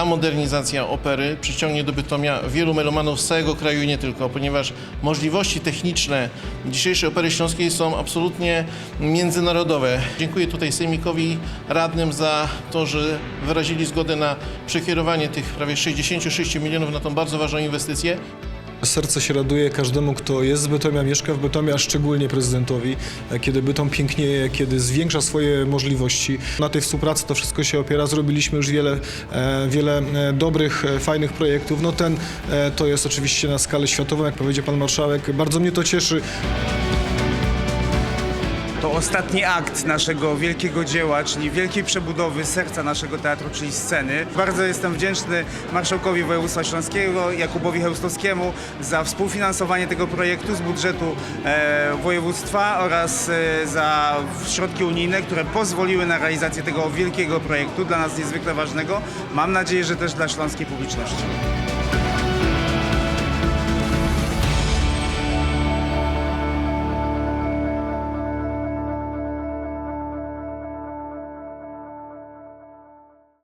ta modernizacja opery przyciągnie do Bytomia wielu melomanów z całego kraju i nie tylko, ponieważ możliwości techniczne dzisiejszej Opery Śląskiej są absolutnie międzynarodowe. Dziękuję tutaj Sejmikowi radnym za to, że wyrazili zgodę na przekierowanie tych prawie 66 milionów na tą bardzo ważną inwestycję. Serce się raduje każdemu, kto jest z Bytomia, mieszka w Bytomie, a szczególnie prezydentowi, e, kiedy Bytom pięknieje, kiedy zwiększa swoje możliwości. Na tej współpracy to wszystko się opiera. Zrobiliśmy już wiele, e, wiele e, dobrych, fajnych projektów. No ten to jest oczywiście na skalę światową, jak powiedział pan marszałek. Bardzo mnie to cieszy. To ostatni akt naszego wielkiego dzieła, czyli wielkiej przebudowy serca naszego teatru, czyli sceny. Bardzo jestem wdzięczny marszałkowi województwa śląskiego, Jakubowi Chełstowskiemu za współfinansowanie tego projektu z budżetu e, województwa oraz e, za środki unijne, które pozwoliły na realizację tego wielkiego projektu, dla nas niezwykle ważnego. Mam nadzieję, że też dla śląskiej publiczności.